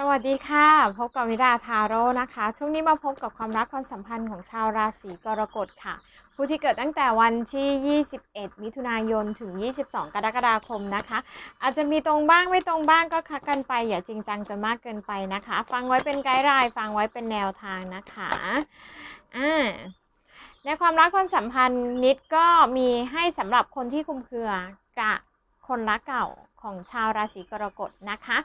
สวัสดีค่ะ พบกับวิดาทาโร่นะคะ ช่วงนี้มาพบกับความรักความสัมพันธ์ของชาวราศีกรกฎค่ะ ผู้ที่เกิดตั้งแต่วันที่ 21 มิถุนายนถึง 22 กรกฎาคมนะคะ อาจจะมีตรงบ้างไม่ตรงบ้างก็คักกันไป อย่าจริงจังจนมากเกินไปนะคะ ฟังไว้เป็นไกด์ไลน์ฟังไว้เป็นแนวทางนะคะอ่าในความรักความสัมพันธ์นิดก็มีให้สำหรับคนที่คุมเครือกับคนรักเก่า ของชาวราศีกรกฎนะคะ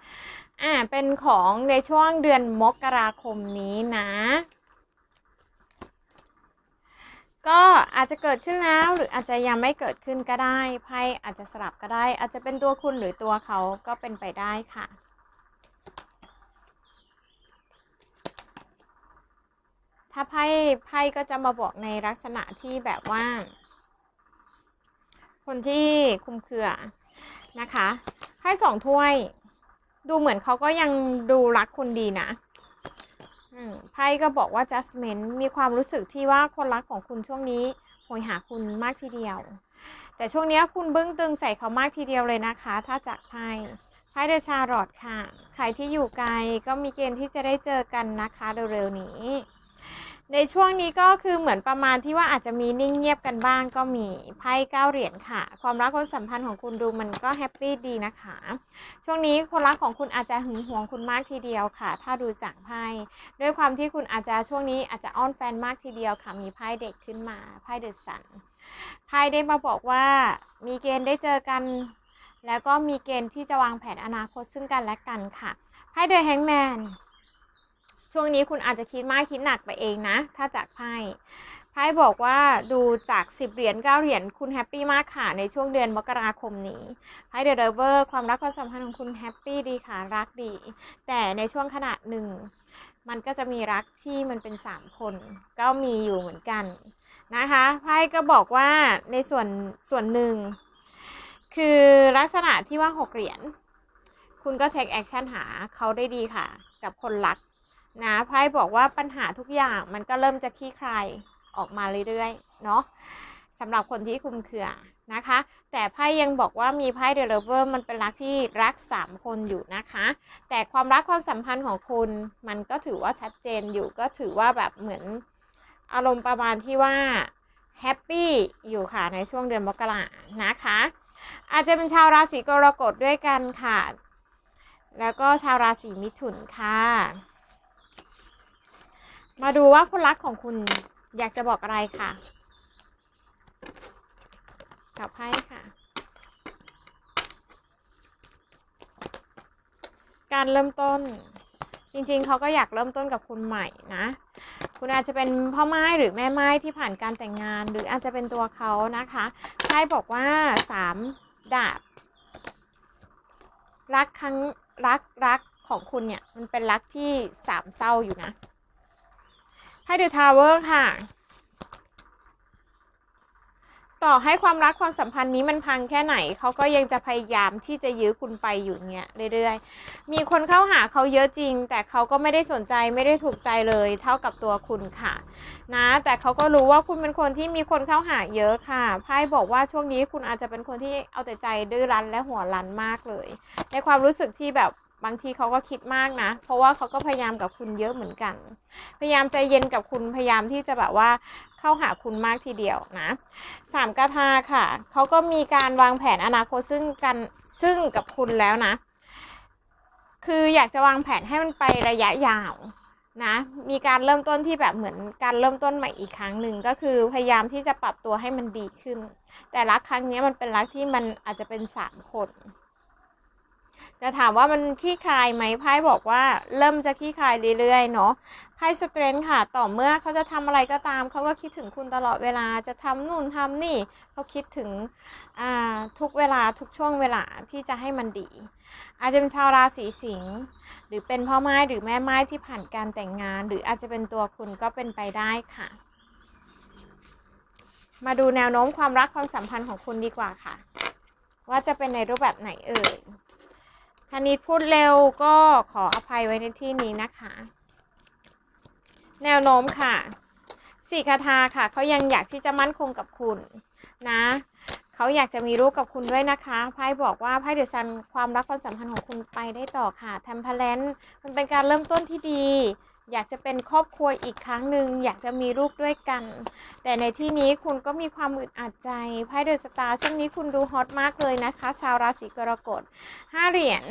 อ่า เป็นของในช่วงเดือนมกราคมนี้นะ ก็อาจจะเกิดขึ้นแล้วหรืออาจจะยังไม่เกิดขึ้นก็ได้ไพ่อาจจะสลับก็ได้ อาจจะเป็นตัวคุณหรือตัวเขาก็เป็นไปได้ค่ะถ้าไพ่ไพ่ก็จะมาบอกในลักษณะที่แบบว่า คนที่คุมเครือ นะคะไพ่สองถ้วย ดูเหมือนเขาก็ยังดูรักคุณดีนะไพ่ก็บอกว่า judgment มีความรู้สึกที่ว่าคนรักของคุณช่วงนี้โหยหาคุณมากทีเดียว แต่ช่วงนี้คุณบึ้งตึงใส่เขามากทีเดียวเลยนะคะ ถ้าจากไพ่ไพ่เดชารอดค่ะ ใครที่อยู่ไกลก็มีเกณฑ์ที่จะได้เจอกันนะคะเร็วๆนี้ ในช่วงนี้ก็คือเหมือนประมาณที่ว่าอาจจะมีนิ่งเงียบกันบ้างก็มีไพ่เก้าเหรียญค่ะ ความรักความสัมพันธ์ของคุณดูมันก็แฮปปี้ดีนะคะ ช่วงนี้คนรักของคุณอาจจะหึงหวงคุณมากทีเดียวค่ะ ถ้าดูจากไพ่ด้วยความที่คุณอาจจะช่วงนี้อาจจะอ้อนแฟนมากทีเดียวค่ะ มีไพ่เด็กขึ้นมาไพ่เดอะสันไพ่ได้มาบอกว่ามีเกณฑ์ได้เจอกัน แล้วก็มีเกณฑ์ที่จะวางแผนอนาคตซึ่งกันและกันค่ะไพ่เดอะแฮงแมน ช่วงนี้คุณอาจจะคิดมากคิดหนักไปเองนะ ถ้าจากไพ่ไพ่บอกว่าดูจาก10เหรียญ9เหรียญคุณแฮปปี้มากค่ะ ในช่วงเดือนมกราคมนี้ไพ่เดอะเดเวอร์ความรักความสัมพันธ์ของคุณแฮปปี้ดีค่ะรักดี แต่ในช่วงขณะหนึ่ง มันก็จะมีรักที่มันเป็น3คน ก็มีอยู่เหมือนกันนะคะไพ่ก็บอกว่าในส่วนส่วนหนึ่ง คือลักษณะที่ว่า6เหรียญคุณก็ take action หาเขาได้ดีค่ะ กับคนรัก นะไพ่บอกว่าปัญหาทุกอย่างมันก็เริ่มจะคลี่คลายออกมาเรื่อยๆ เนาะสำหรับคนที่คุมเครือนะคะ แต่ไพ่ยังบอกว่ามีไพ่เดลเวอร์มันเป็นรักที่รัก 3 คนอยู่นะคะ แต่ความรักความสัมพันธ์ของคุณมันก็ถือว่าชัดเจนอยู่ก็ถือว่าแบบเหมือนอารมณ์ประมาณที่ว่าแฮปปี้อยู่ค่ะในช่วงเดือนมกรานะคะ อาจจะเป็นชาวราศีกรกฎด้วยกันค่ะ แล้วก็ชาวราศีมิถุนค่ะ มาดูว่าคนรักของคุณอยากจะบอกอะไรค่ะกับไพ่ค่ะ การเริ่มต้น จริงๆ เขาก็อยากเริ่มต้นกับคุณใหม่นะ คุณอาจจะเป็นพ่อไม้หรือแม่ไม้ที่ผ่านการแต่งงาน หรืออาจจะเป็นตัวเขานะคะไพ่บอกว่าสามดาบ รักครั้งรักรักของคุณเนี่ย มันเป็นรักที่สามเศร้าอยู่นะ ให้เดอะทาวเวอร์ค่ะ ต่อให้ความรักความสัมพันธ์นี้มันพังแค่ไหน เขาก็ยังจะพยายามที่จะยื้อคุณไปอยู่เงี้ยเรื่อยๆ มีคนเข้าหาเขาเยอะจริง แต่เขาก็ไม่ได้สนใจไม่ได้ถูกใจเลย เท่ากับตัวคุณค่ะ นะ แต่เขาก็รู้ว่าคุณเป็นคนที่มีคนเข้าหาเยอะค่ะไพ่บอกว่าช่วงนี้คุณอาจจะเป็นคนที่เอาแต่ใจดื้อรั้นและหัวรั้นมากเลย ในความรู้สึกที่แบบ บางทีเขาก็คิดมากนะ เพราะว่าเขาก็พยายามกับคุณเยอะเหมือนกัน พยายามใจเย็นกับคุณพยายามที่จะแบบว่าเข้าหาคุณมากทีเดียวนะสามกระทาค่ะเขาก็มีการวางแผนอนาคตซึ่งกันซึ่งกับคุณแล้วนะ คืออยากจะวางแผนให้มันไประยะยาวนะมีการเริ่มต้นที่แบบเหมือนการเริ่มต้นใหม่อีกครั้งหนึ่งก็คือพยายามที่จะปรับตัวให้มันดีขึ้น แต่รักครั้งนี้มันเป็นรักที่มันอาจจะเป็นสามคน จะถามว่ามันขี้คลายไหมไพ่บอกว่าเริ่มจะขี้คลายเรื่อยๆเนาะไพ่สเตรนค่ะ ต่อเมื่อเขาจะทำอะไรก็ตาม เขาก็คิดถึงคุณตลอดเวลาจะทำนู่นทำนี่ เขาคิดถึงทุกเวลาทุกช่วงเวลาที่จะให้มันดี อาจจะเป็นชาวราศีสิงห์หรือเป็นพ่อไม้หรือแม่ไม้ที่ผ่านการแต่งงาน หรืออาจจะเป็นตัวคุณก็เป็นไปได้ค่ะ มาดูแนวโน้มความรักความสัมพันธ์ของคุณดีกว่าค่ะ ว่าจะเป็นในรูปแบบไหนเอ่ย ธนิดพูดเร็วก็ขออภัยไว้ในที่นี้นะคะ แนวโน้มค่ะสี่คาทาค่ะเขายังอยากที่จะมั่นคงกับคุณนะเขาอยากจะมีลูกกับคุณด้วยนะคะไพ่บอกว่าไพ่เดอะซันความรักความสัมพันธ์ของคุณไปได้ต่อค่ะแทมเพลนมันเป็นการเริ่มต้นที่ดี อยากจะเป็นครอบครัวอีกครั้งหนึ่งอยากจะมีลูกด้วยกัน แต่ในที่นี้คุณก็มีความอึดอัดใจไพ่เดอะสตาร์ช่วงนี้คุณดูฮอตมากเลยนะคะ ชาวราศีกรกฎห้าเหรียญ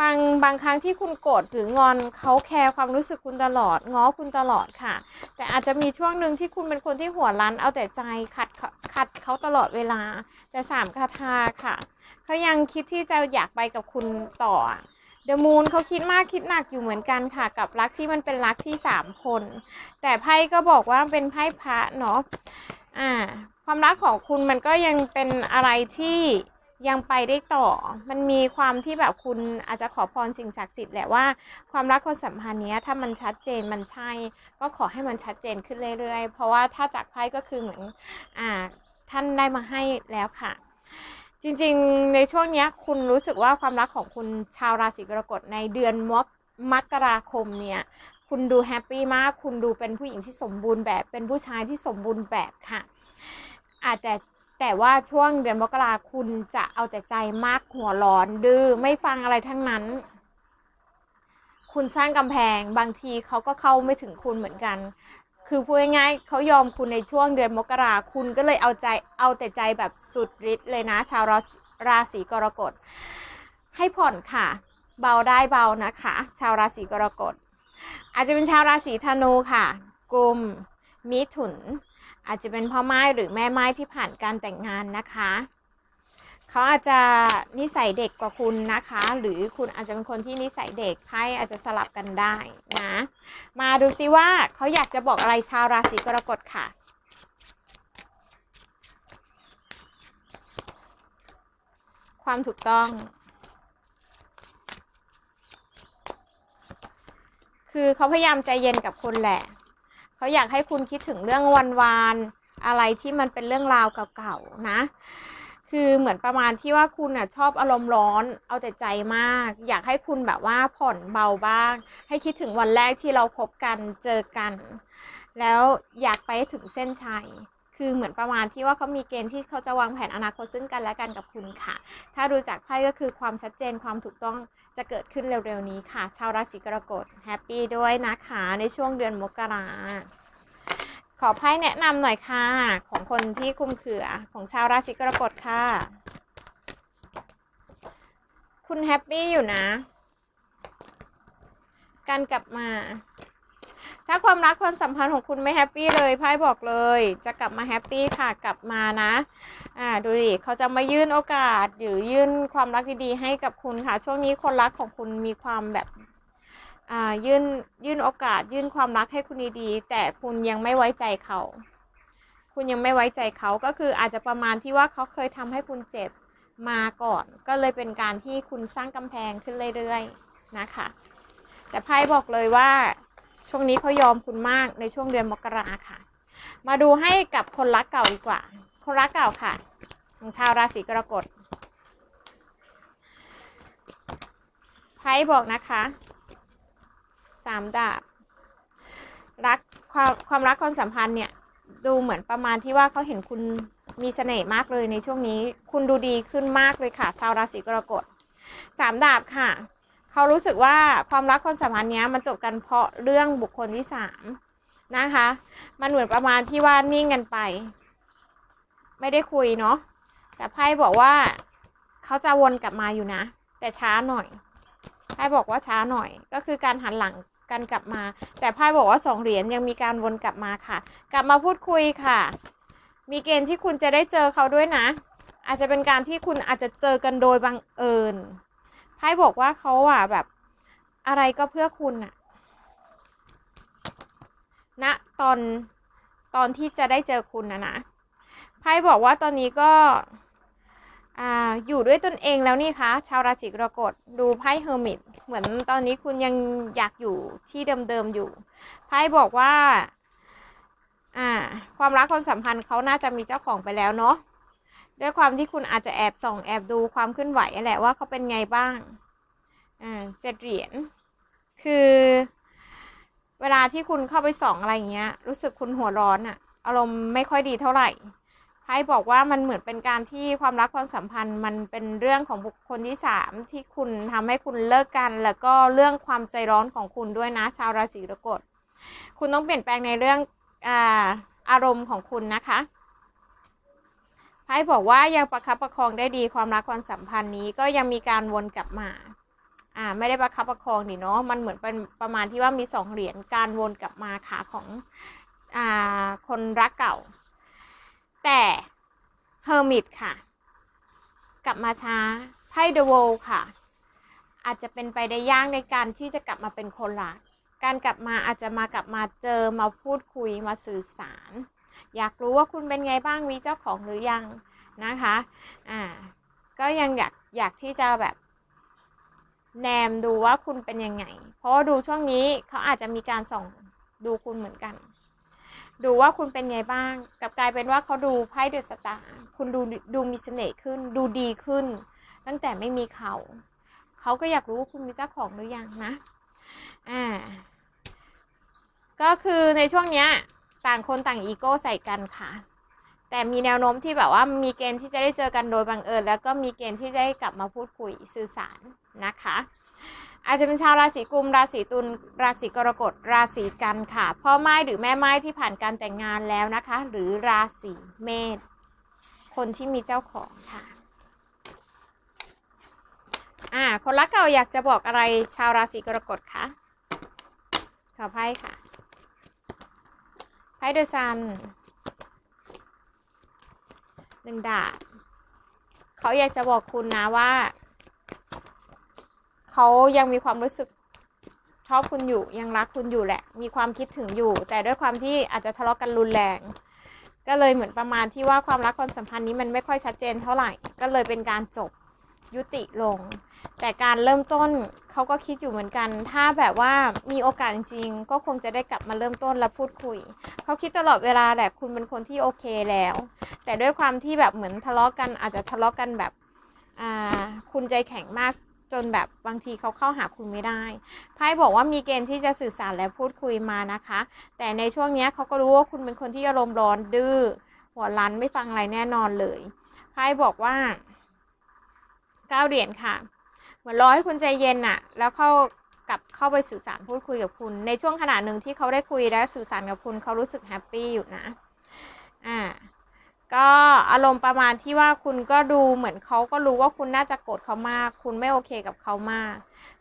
บางบางครั้งที่คุณโกรธหรืองอนเขาแคร์ความรู้สึกคุณตลอด ง้อคุณตลอดค่ะ แต่อาจจะมีช่วงหนึ่งที่คุณเป็นคนที่หัวรั้น เอาแต่ใจขัดขัดเขาตลอดเวลา แต่สามคาทาค่ะเขายังคิดที่จะอยากไปกับคุณต่อ เดอะมูนเขาคิดมากคิดหนักอยู่เหมือนกันค่ะ กับรักที่มันเป็นรักที่สามคน แต่ไพ่ก็บอกว่าเป็นไพ่พระเนาะอ่า ความรักของคุณมันก็ยังเป็นอะไรที่ยังไปได้ต่อ มันมีความที่แบบคุณอาจจะขอพรสิ่งศักดิ์สิทธิ์แหละว่าความรักความสัมพันธ์นี้ถ้ามันชัดเจนมันใช่ ก็ขอให้มันชัดเจนขึ้นเรื่อยๆ เพราะว่าถ้าจากไพ่ก็คือเหมือนอ่าท่านได้มาให้แล้วค่ะ จริงๆ ในช่วงนี้คุณรู้สึกว่าความรักของคุณชาวราศีกรกฎในเดือนมกมกราคมเนี่ยคุณดูแฮปปี้มาก คุณดูเป็นผู้หญิงที่สมบูรณ์แบบ เป็นผู้ชายที่สมบูรณ์แบบค่ะ อาจจะแต่ว่าช่วงเดือนมกราคุณจะเอาแต่ใจมากหัวร้อนดื้อไม่ฟังอะไรทั้งนั้น คุณสร้างกำแพงบางทีเขาก็เข้าไม่ถึงคุณเหมือนกัน คือพูดง่ายๆเขายอมคุณในช่วงเดือนมกราคุณก็เลยเอาใจเอาแต่ใจแบบสุดฤทธิ์เลยนะ ชาวราศีราศีกรกฎ ให้ผ่อนค่ะ เบาได้เบานะคะ ชาวราศีกรกฎ อาจจะเป็นชาวราศีธนูค่ะ กุมมิถุน อาจจะเป็นพ่อไม้หรือแม่ไม้ที่ผ่านการแต่งงานนะคะ เขาอาจจะนิสัยเด็กกว่าคุณนะคะ หรือคุณอาจจะเป็นคนที่นิสัยเด็กไพ่อาจจะสลับกันได้นะ มาดูซิว่าเขาอยากจะบอกอะไรชาวราศีกรกฎค่ะความถูกต้อง คือเขาพยายามใจเย็นกับคุณแหละ เขาอยากให้คุณคิดถึงเรื่องวันวาน อะไรที่มันเป็นเรื่องราวเก่าๆนะ คือเหมือนประมาณที่ว่าคุณอะชอบอารมณ์ร้อน เอาแต่ใจมาก อยากให้คุณแบบว่าผ่อนเบาบ้าง ให้คิดถึงวันแรกที่เราคบกันเจอกัน แล้วอยากไปถึงเส้นชัย คือเหมือนประมาณที่ว่าเขามีเกณฑ์ที่เขาจะวางแผนอนาคตซึ่งกันและกันกับคุณค่ะ ถ้าดูจากไพ่ก็คือความชัดเจนความถูกต้องจะเกิดขึ้นเร็วๆนี้ค่ะ ชาวราศีกรกฎแฮปปี้ด้วยนะคะในช่วงเดือนมกรา ขอไพ่แนะนำหน่อยค่ะ ของคนที่คุมเขือของชาวราศีกรกฎค่ะ คุณแฮปปี้อยู่นะ การกลับมา ถ้าความรักความสัมพันธ์ของคุณไม่แฮปปี้เลยไพ่บอกเลย จะกลับมาแฮปปี้ค่ะกลับมานะ อ่าดูดิเขาจะมายื่นโอกาส หรือยื่นความรักดีๆให้กับคุณค่ะ ช่วงนี้คนรักของคุณมีความแบบ ยื่นยื่นโอกาส ยื่นความรักให้คุณดีๆ แต่คุณยังไม่ไว้ใจเขา คุณยังไม่ไว้ใจเขาก็คืออาจจะประมาณที่ว่าเขาเคยทำให้คุณเจ็บมาก่อน ก็เลยเป็นการที่คุณสร้างกำแพงขึ้นเรื่อยๆนะคะ แต่ไพ่บอกเลยว่าช่วงนี้เขายอมคุณมากในช่วงเดือนมกราค่ะ มาดูให้กับคนรักเก่าดีกว่า คนรักเก่าค่ะ ของชาวราศีกรกฎไพ่บอกนะคะ สามดาบรักความความรักความสัมพันธ์เนี่ยดูเหมือนประมาณที่ว่าเขาเห็นคุณมีเสน่ห์มากเลยในช่วงนี้ คุณดูดีขึ้นมากเลยค่ะ ชาวราศีกรกฎสามดาบค่ะเขารู้สึกว่าความรักความสัมพันธ์เนี้ยมันจบกันเพราะเรื่องบุคคลที่สามนะคะ มันเหมือนประมาณที่ว่านิ่งกันไป ไม่ได้คุยเนาะแต่ไพ่บอกว่าเขาจะวนกลับมาอยู่นะ แต่ช้าหน่อยไพ่บอกว่าช้าหน่อย ก็คือการหันหลัง กันกลับมา แต่ไพ่บอกว่าสองเหรียญยังมีการวนกลับมาค่ะ กลับมาพูดคุยค่ะ มีเกณฑ์ที่คุณจะได้เจอเขาด้วยนะ อาจจะเป็นการที่คุณอาจจะเจอกันโดยบังเอิญไพ่บอกว่าเขาอะแบบอะไรก็เพื่อคุณอะณนะตอนตอนที่จะได้เจอคุณนะนะไพ่บอกว่าตอนนี้ก็ ออยู่ด้วยตนเองแล้วนี่คะชาวราศีกรกฎดูไพ่เฮอร์มิตเหมือนตอนนี้คุณยังอยากอยู่ที่เดิมๆอยู่ไพ่บอกว่าอ่า ความรักความสัมพันธ์เขาน่าจะมีเจ้าของไปแล้วเนาะด้วยความที่คุณอาจจะแอบส่องแอบดูความเคลื่อนไหวแหละว่าเขาเป็นไงบ้างอ่าเจ็ดเหรียญคือเวลาที่คุณเข้าไปส่องอะไรอย่างเงี้ย รู้สึกคุณหัวร้อนอะอารมณ์ไม่ค่อยดีเท่าไหร่ ไพ่บอกว่ามันเหมือนเป็นการที่ความรักความสัมพันธ์มันเป็นเรื่องของบุคคลที่สามที่คุณทำให้คุณเลิกกัน แล้วก็เรื่องความใจร้อนของคุณด้วยนะ ชาวราศีกรกฎคุณต้องเปลี่ยนแปลงในเรื่องอาอารมณ์ของคุณนะคะไพ่บอกว่ายังประคับประคองได้ดีความรักความสัมพันธ์นี้ก็ยังมีการวนกลับมาอ่าไม่ได้ประคับประคองนี่เนาะมันเหมือนเป็นประมาณที่ว่ามีสองเหรียญการวนกลับมาขาของอ่าคนรักเก่า แต่เฮอร์มิตค่ะ กลับมาช้าไพ่เดอะโวค่ะ อาจจะเป็นไปได้ยากในการที่จะกลับมาเป็นคนรักการกลับมาอาจจะมากลับมาเจอมาพูดคุยมาสื่อสาร อยากรู้ว่าคุณเป็นไงบ้างมีเจ้าของหรือยังนะคะอ่าก็ยังอยากอยากที่จะแบบแนมดูว่าคุณเป็นยังไง เพราะดูช่วงนี้เขาอาจจะมีการส่องดูคุณเหมือนกัน ดูว่าคุณเป็นไงบ้างกลับกลายเป็นว่าเขาดูไพ่เดอะสตาร์คุณดูดูมีเสน่ห์ขึ้น ดูดีขึ้น ตั้งแต่ไม่มีเขา เขาก็อยากรู้ว่าคุณมีเจ้าของหรือยังนะ อ่า ก็คือในช่วงเนี้ย ต่างคนต่างอีโก้ใส่กันค่ะ แต่มีแนวโน้มที่แบบว่ามีเกณฑ์ที่จะได้เจอกันโดยบังเอิญแล้วก็มีเกณฑ์ที่ได้กลับมาพูดคุยสื่อสารนะคะ อาจจะเป็นชาวราศีกุม ราศีตุล ราศีกรกฎ ราศีกันค่ะ พ่อไม้หรือแม่ไม้ที่ผ่านการแต่งงานแล้วนะคะ หรือราศีเมษ คนที่มีเจ้าของค่ะ อ่า คนรักเก่าอยากจะบอกอะไรชาวราศีกรกฎคะ ขอไพ่ค่ะ ไพ่เดอะซันหนึ่งดาบเขาอยากจะบอกคุณนะว่า เขายังมีความรู้สึกชอบคุณอยู่ยังรักคุณอยู่แหละ มีความคิดถึงอยู่ แต่ด้วยความที่อาจจะทะเลาะกันรุนแรง ก็เลยเหมือนประมาณที่ว่าความรักความสัมพันธ์นี้มันไม่ค่อยชัดเจนเท่าไหร่ ก็เลยเป็นการจบยุติลง แต่การเริ่มต้นเขาก็คิดอยู่เหมือนกัน ถ้าแบบว่ามีโอกาสจริงก็คงจะได้กลับมาเริ่มต้นและพูดคุย เขาคิดตลอดเวลาแหละคุณเป็นคนที่โอเคแล้ว แต่ด้วยความที่แบบเหมือนทะเลาะกันอาจจะทะเลาะกันแบบคุณใจแข็งมาก จนแบบบางทีเขาเข้าหาคุณไม่ได้ไพ่บอกว่ามีเกณฑ์ที่จะสื่อสารและพูดคุยมานะคะ แต่ในช่วงนี้เขาก็รู้ว่าคุณเป็นคนที่อารมณ์ร้อนดื้อหัวรั้นไม่ฟังอะไรแน่นอนเลยไพ่บอกว่าเก้าเหรียญค่ะ เหมือนรอให้คุณใจเย็นอะแล้วเข้ากลับเข้าไปสื่อสารพูดคุยกับคุณ ในช่วงขณะหนึ่งที่เขาได้คุยและสื่อสารกับคุณเขารู้สึกแฮปปี้อยู่นะ อ่า ก็อารมณ์ประมาณที่ว่าคุณก็ดูเหมือนเขาก็รู้ว่าคุณน่าจะโกรธเขามาก คุณไม่โอเคกับเขามาก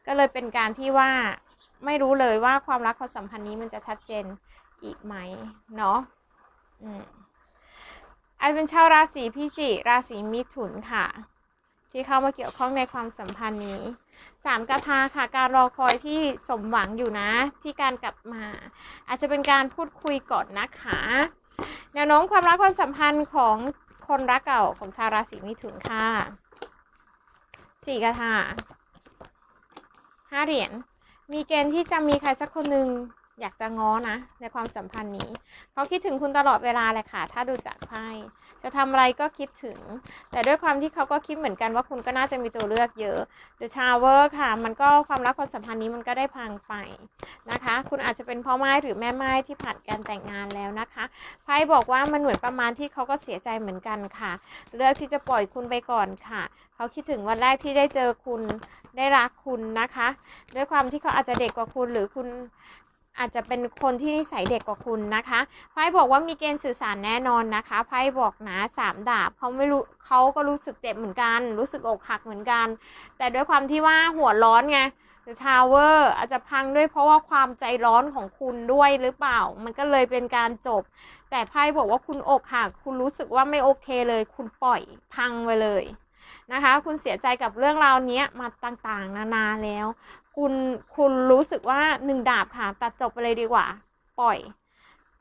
ก็เลยเป็นการที่ว่าไม่รู้เลยว่าความรักความสัมพันธ์นี้มันจะชัดเจนอีกไหมเนาะอืมอันเป็นชาวราศีพิจิราศีมิถุนค่ะ ที่เข้ามาเกี่ยวข้องในความสัมพันธ์นี้สามกระทาค่ะ การรอคอยที่สมหวังอยู่นะ ที่การกลับมา อาจจะเป็นการพูดคุยก่อนนะคะ แนวโน้มความรักความสัมพันธ์ของคนรักเก่าของชาวราศีมิถุนค่ะสี่กระทาห้าเหรียญมีเกณฑ์ที่จะมีใครสักคนหนึ่ง อยากจะง้อนะ ในความสัมพันธ์นี้ เขาคิดถึงคุณตลอดเวลาเลยค่ะ ถ้าดูจากไพ่จะทำอะไรก็คิดถึง แต่ด้วยความที่เขาก็คิดเหมือนกันว่าคุณก็น่าจะมีตัวเลือกเยอะ The Tower ค่ะ มันก็ความรักความสัมพันธ์นี้มันก็ได้พังไปนะคะ คุณอาจจะเป็นพ่อไม้หรือแม่ไม้ที่ผ่านการแต่งงานแล้วนะคะไพ่บอกว่ามันเหมือนประมาณที่เขาก็เสียใจเหมือนกันค่ะ เลือกที่จะปล่อยคุณไปก่อนค่ะ เขาคิดถึงวันแรกที่ได้เจอคุณได้รักคุณนะคะ ด้วยความที่เขาอาจจะเด็กกว่าคุณหรือคุณ อาจจะเป็นคนที่นิสัยเด็กกว่าคุณนะคะไพ่บอกว่ามีเกณฑ์สื่อสารแน่นอนนะคะไพ่บอกนะสามดาบเขาไม่รู้เขาก็รู้สึกเจ็บเหมือนกัน รู้สึกอกหักเหมือนกัน แต่ด้วยความที่ว่าหัวร้อนไง The Tower อาจจะพังด้วยเพราะว่าความใจร้อนของคุณด้วยหรือเปล่า มันก็เลยเป็นการจบ แต่ไพ่บอกว่าคุณอกหักคุณรู้สึกว่าไม่โอเคเลย คุณปล่อยพังไปเลยนะคะ คุณเสียใจกับเรื่องราวนี้มาต่างๆ นานาแล้ว คุณคุณรู้สึกว่าหนึ่งดาบค่ะ ตัดจบไปเลยดีกว่า ปล่อย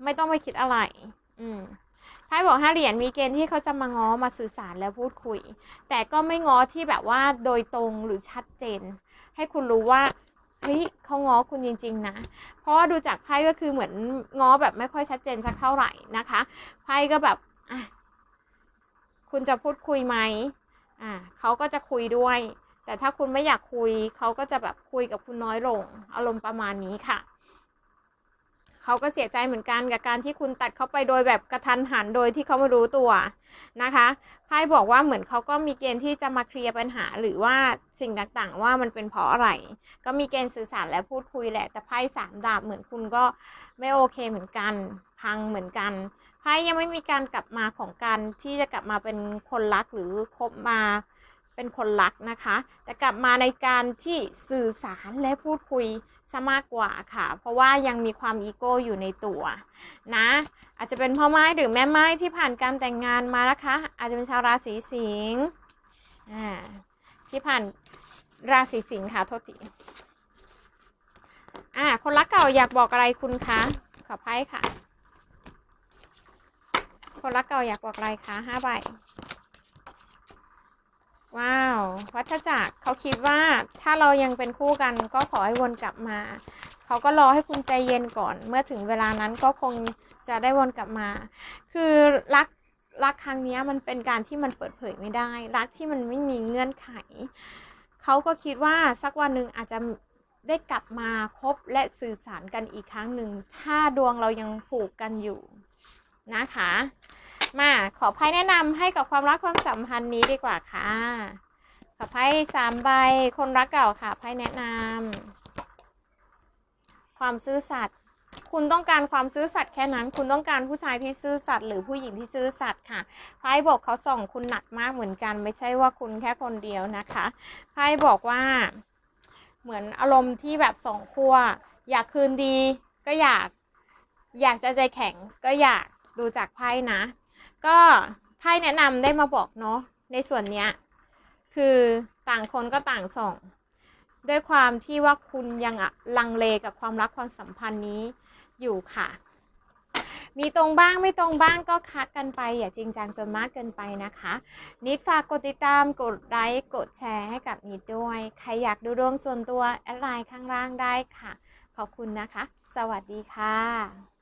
ไม่ต้องไปคิดอะไร อืมไพ่บอกห้าเหรียญมีเกณฑ์ที่เขาจะมาง้อมาสื่อสารแล้วพูดคุย แต่ก็ไม่ง้อที่แบบว่าโดยตรงหรือชัดเจน ให้คุณรู้ว่าเฮ้ยเขาง้อคุณจริง ๆ นะ เพราะว่าดูจากไพ่ก็คือเหมือนง้อแบบไม่ค่อยชัดเจนสักเท่าไหร่นะคะไพ่ก็แบบอะคุณจะพูดคุยไหมอ่าเขาก็จะคุยด้วย แต่ถ้าคุณไม่อยากคุยเขาก็จะแบบคุยกับคุณน้อยลง อารมณ์ประมาณนี้ค่ะเขเขาก็เสียใจเหมือนกันกับการที่คุณตัดเขาไปโดยแบบกระทันหันโดยที่เขาไม่รู้ตัวนะคะไพ่บอกว่าเหมือนเขาก็มีเกณฑ์ที่จะมาเคลียร์ปัญหา หรือว่าสิ่งต่างๆ ว่ามันเป็นเพราะอะไร ก็มีเกณฑ์สื่อสารและพูดคุยแหละ แต่ไพ่สามดาบเหมือนคุณก็ไม่โอเคเหมือนกัน พังเหมือนกันไพ่ยังไม่มีการกลับมาของการที่จะกลับมาเป็นคนรักหรือคบมา เป็นคนรักนะคะ แต่กลับมาในการที่สื่อสารและพูดคุยซะมากกว่าค่ะ เพราะว่ายังมีความอีโก้อยู่ในตัวนะ อาจจะเป็นพ่อไม้หรือแม่ไม้ที่ผ่านการแต่งงานมานะคะ อาจจะเป็นชาวราศีสิงห์ที่ผ่านราศีสิงห์ค่ะโทษทีอ่า คนรักเก่าอยากบอกอะไรคุณคะขอไพ่ค่ะ คนรักเก่าอยากบอกอะไรคะห้าใบ ว้าว วัฏจักรเขาคิดว่าถ้าเรายังเป็นคู่กันก็ขอให้วนกลับมา เขาก็รอให้คุณใจเย็นก่อน เมื่อถึงเวลานั้นก็คงจะได้วนกลับมา คือรักรักครั้งนี้มันเป็นการที่มันเปิดเผยไม่ได้ รักที่มันไม่มีเงื่อนไข เขาก็คิดว่าสักวันหนึ่งอาจจะได้กลับมาคบและสื่อสารกันอีกครั้งหนึ่ง ถ้าดวงเรายังผูกกันอยู่นะคะ มาขอไพ่แนะนำให้กับความรักความสัมพันธ์นี้ดีกว่าค่ะ ขอไพ่สามใบคนรักเก่าค่ะไพ่แนะนำความซื่อสัตย์คุณต้องการความซื่อสัตย์แค่นั้น คุณต้องการผู้ชายที่ซื่อสัตย์หรือผู้หญิงที่ซื่อสัตย์ค่ะไพ่บอกเขาส่องคุณหนักมากเหมือนกัน ไม่ใช่ว่าคุณแค่คนเดียวนะคะไพ่บอกว่า เหมือนอารมณ์ที่แบบสองขั้วอยากคืนดีก็อยาก อยากจะใจแข็งก็อยากดูจากไพ่นะ ก็ไพ่แนะนำได้มาบอกเนาะในส่วนเนี้ยคือต่างคนก็ต่างส่อง ด้วยความที่ว่าคุณยังอะลังเลกับความรักความสัมพันธ์นี้อยู่ค่ะ มีตรงบ้างไม่ตรงบ้างก็คัดกันไป อย่าจริงจังจนมากเกินไปนะคะ นิดฝากกดติดตามกดไลค์กดแชร์ให้กับนิดด้วย ใครอยากดูดวงส่วนตัวแอดไลน์ข้างล่างได้ค่ะ ขอบคุณนะคะ สวัสดีค่ะ